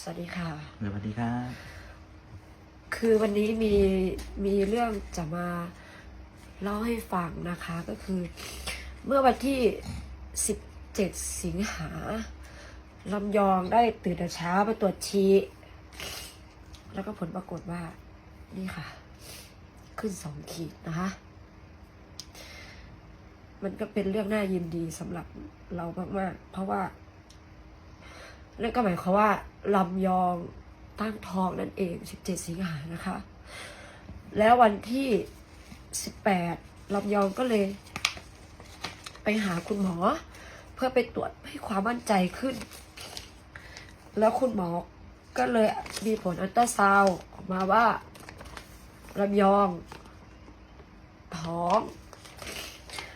สวัสดีค่ะ สวัสดีครับ คือวันนี้มีมีเรื่องจะมาเล่าให้ฟังนะคะก็คือ เมื่อวันที่ 17 สิงหาลำยองได้ตื่นแต่เช้ามาตรวจชีแล้วก็ผลปรากฏว่า นี่ค่ะ ขึ้นสองขีดนะคะ มันก็เป็นเรื่องน่ายินดีสำหรับเรามาก ๆ เพราะว่า นั่นก็หมายความว่าลำยองตั้งท้องนั่นเอง 17 สิงหานะคะ แล้ววันที่ 18ลำยองก็เลย ไปหาคุณหมอ เพื่อไปตรวจให้ความมั่นใจขึ้น แล้วคุณหมอก็เลยมีผลอัลตราซาวด์ออกมาว่าลำยองท้อง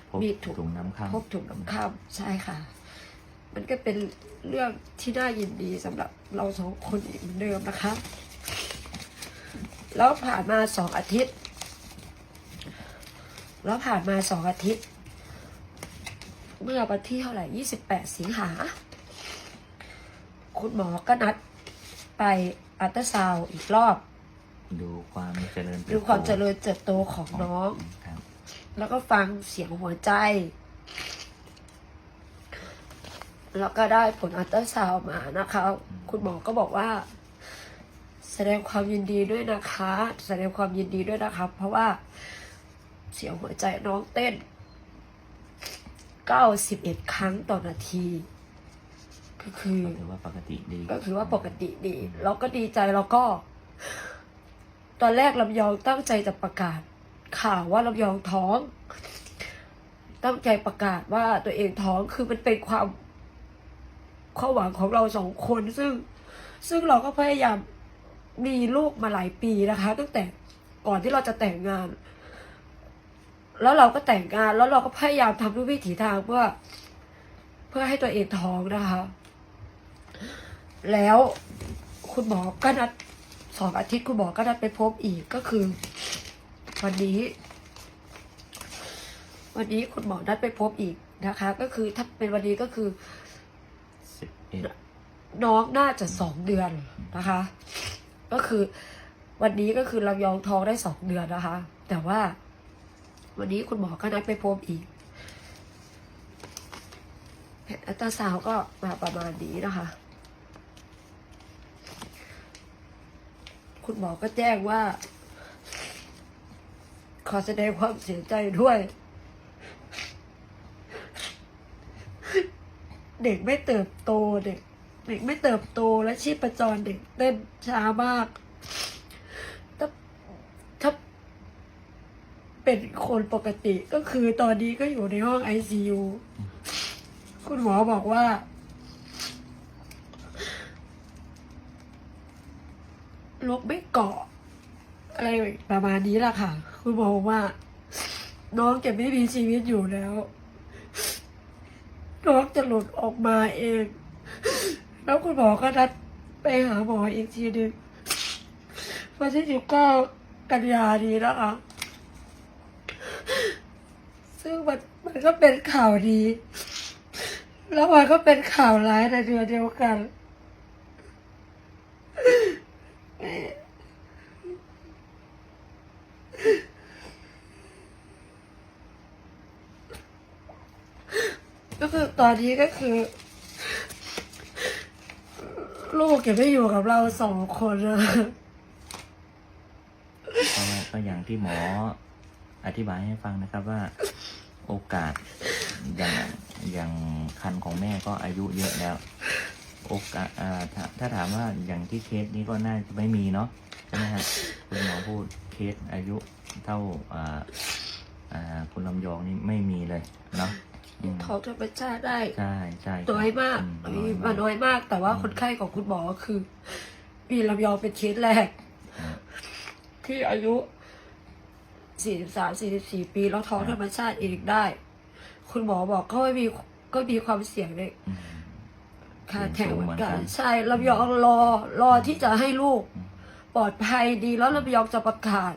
พบมีถุงถุงน้ำข้าง พบถุงน้ำข้ามใช่ค่ะ มันก็เป็นเรื่องที่น่ายินดีสำหรับเราสองคนอีกเหมือนเดิมนะคะ แล้วผ่านมาสองอาทิตย์ แล้วผ่านมาสองอาทิตย์ เมื่อวันที่เท่าไหร่ยี่สิบแปดสิงหา คุณหมอก็นัดไปอัลตราซาวด์อีกรอบ ดูความเจริญติบโตดูความเจริญเติบโตของน้อง ครับแล้วก็ฟังเสียงหัวใจ แล้วก็ได้ผลอัลตราซาวด์มานะคะ คุณหมอก็บอกว่า แสดงความยินดีด้วยนะคะ แสดงความยินดีด้วยนะคะ เพราะว่าเสียงหัวใจน้องเต้น 91 ครั้งต่อนาที ก็คือก็ถือว่าปกติดี ก็คือว่าปกติดี เราก็ดีใจเราก็ ตอนแรกลำยองตั้งใจจะประกาศ ข่าวว่าลำยองท้อง ตั้งใจประกาศว่าตัวเองท้องคือมันเป็นความ ความหวังของเราสองคน ซึ่งซึ่งเราก็พยายามมีลูกมาหลายปีนะคะ ตั้งแต่ก่อนที่เราจะแต่งงาน แล้วเราก็แต่งงาน แล้วเราก็พยายามทำทุกวิถีทางเพื่อ เพื่อให้ตัวเองท้องนะคะ แล้วคุณหมอก็นัดสองอาทิตย์คุณหมอก็นัดไปพบอีกก็คือ วันนี้ วันนี้คุณหมอนัดไปพบอีกนะคะ ก็คือถ้าเป็นวันนี้ก็คือ น้องน่าจะสองเดือนนะคะ ก็คือวันนี้ก็คือเรายองท้องได้สองเดือนนะคะ แต่ว่า วันนี้คุณหมอก็นัดไปพบอีกอัตราซาวก็มาประมาณนี้นะคะ คุณหมอก็แจ้งว่า ขอแสดงความเสียใจด้วย เด็กไม่เติบโตเด็ก เด็กไม่เติบโตและชีพจรเด็กเต้นช้ามากถ้าถ้าเป็นคนปกติก็คือตอนนี้ก็อยู่ในห้องไอซียูคุณหมอบอกว่าลบไม่เกาะ อะไรประมาณนี้แหละค่ะ คุณหมอบอกว่า น้องจะไม่มีชีวิตอยู่แล้ว จะหลุดออกมาเอง แล้วคุณหมอก็นัดไปหาหมออีกทีหนึ่งวันที่สิบเก้ากันยานี้นะคะ ซึ่งมันมันก็เป็นข่าวดี แล้วมันก็เป็นข่าวร้ายในเดือนเดียวกัน ก็คือตอนนี้ก็คือ ลูกจะไม่อยู่กับเราสองคนนะก็ก็อย่างที่หมออธิบายให้ฟังนะครับว่า โอกาสอย่างอย่างคันของแม่ก็อายุเยอะแล้ว โอกาสอ่าถ้าถ้าถามว่าอย่างที่เคสนี้ก็น่าจะไม่มีเนาะใช่ไหมครับคุณหมอพูดเคสอายุเท่าอ่าอ่าคุณลำยองนี่ไม่มีเลยเนาะ อืมท้องธรรมชาติได้ใช่ใช่ครับน้อยมากอืมีน้มาอยน้อยมาก แต่ว่าคนไข้ของคุณหมอคือ มีลำยองเป็นเคสแรกครับที่อายุ 43 44 ปีแล้วท้องธรรมชาติเองได้ คุณหมอบอกก็ไม่มีก็มีความเสี่ยงในอืมขาดเสี่แข่ยงงสูงเหมือนกันเหมือนกันใช่ลำยองรอรอที่จะให้ลูกอืมปลอดภัยดีแล้วลำยองจะประกาศ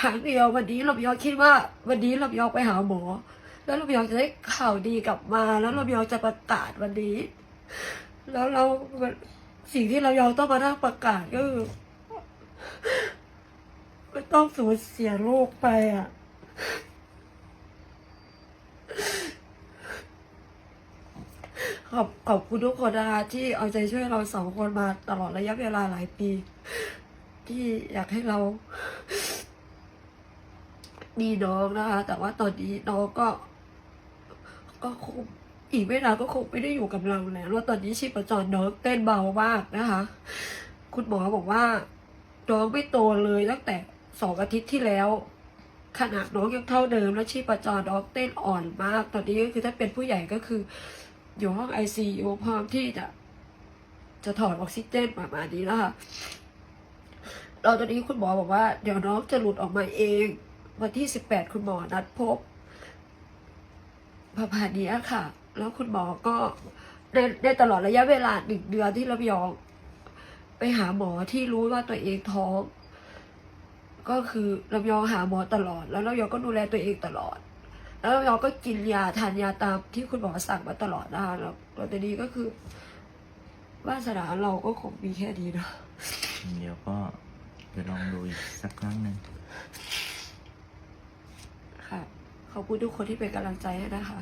ครั้งเดียววันนี้ลำยองคิดว่า วันนี้ลำยองไปหาหมอ แล้วลำยองจะได้ข่าวดีกลับมา แล้วลำยองจะประกาศวันนี้ แล้วเราสิ่งที่เรายอมต้องมานั่งประกาศก็คือไม่ต้องสูญเสียลูกไปอะขอบขอบคุณทุกคนนะคะที่เอาใจช่วยเราสองคนมาตลอดระยะเวลาหลายปี ที่อยากให้เรามีน้องนะคะ แต่ว่าตอนนี้น้องก็ ก็คงอีกไม่นานก็คงไม่ได้อยู่กับเราแล้วแล้วตอนนี้ชีพจรน้องเต้นเบามากนะคะ คุณหมอบอกว่าน้องไม่โตเลยตั้งแต่สองอาทิตย์ที่แล้ว ขนาดน้องยังเท่าเดิม แล้วชีพจรน้องเต้นอ่อนมาก ตอนนี้ก็คือถ้าเป็นผู้ใหญ่ก็คือ อยู่ห้องไอซียูพร้อมที่จะ จะถอดออกซิเจนประมาณนี้แล้วค่ะเราตอนนี้คุณหมอบอกว่า เดี๋ยวน้องจะหลุดออกมาเอง วันที่สิบแปดคุณหมอนัดพบ ประมาณนี้ค่ะ แล้วคุณหมอก็ในในตลอดระยะเวลาหนึ่งเดือนที่ลำยอง ไปหาหมอที่รู้ว่าตัวเองท้อง ก็คือลำยองหาหมอตลอด แล้วลำยองก็ดูแลตัวเองตลอด แล้วลำยองก็กินยาทานยาตามที่คุณหมอสั่งมาตลอดนะคะแล้วแตอนนี้ก็คือวาสนาเราก็คงมีแค่นี้นาะเดี๋ยวก็จะลองดูอีกสักครั้งหนึ่ง ขอบคุณทุกคนที่เป็นกำลังใจให้นะคะ